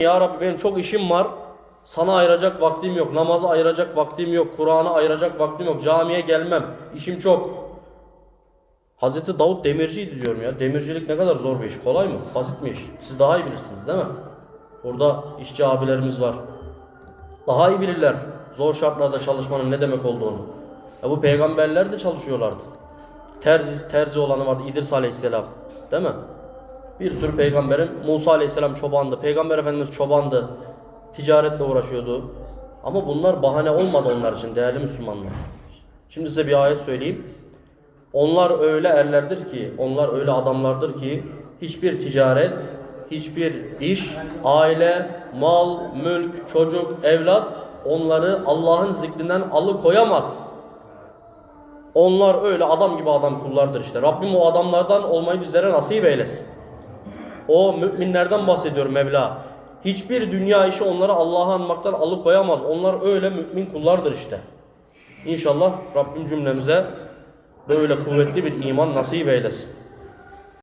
Ya Rabbi benim çok işim var. Sana ayıracak vaktim yok. Namaza ayıracak vaktim yok. Kur'an'a ayıracak vaktim yok. Camiye gelmem. İşim çok. Hazreti Davut demirciydi diyorum ya. Demircilik ne kadar zor bir iş. Kolay mı? Basit mi iş? Siz daha iyi bilirsiniz değil mi? Burada işçi abilerimiz var. Daha iyi bilirler zor şartlarda çalışmanın ne demek olduğunu. Ya bu peygamberler de çalışıyorlardı. Terzi, terzi olanı vardı İdris Aleyhisselam. Değil mi? Bir sürü peygamberin Musa Aleyhisselam çobandı. Peygamber Efendimiz çobandı. Ticaretle uğraşıyordu. Ama bunlar bahane olmadı onlar için değerli Müslümanlar. Şimdi size bir ayet söyleyeyim. Onlar öyle erlerdir ki, onlar öyle adamlardır ki hiçbir ticaret, hiçbir iş, aile, mal, mülk, çocuk, evlat onları Allah'ın zikrinden alıkoyamaz. Onlar öyle adam gibi adam kullardır işte. Rabbim o adamlardan olmayı bizlere nasip eylesin. O müminlerden bahsediyor Mevla. Hiçbir dünya işi onları Allah'a anmaktan alıkoyamaz. Onlar öyle mümin kullardır işte. İnşallah Rabbim cümlemize böyle kuvvetli bir iman nasip eylesin.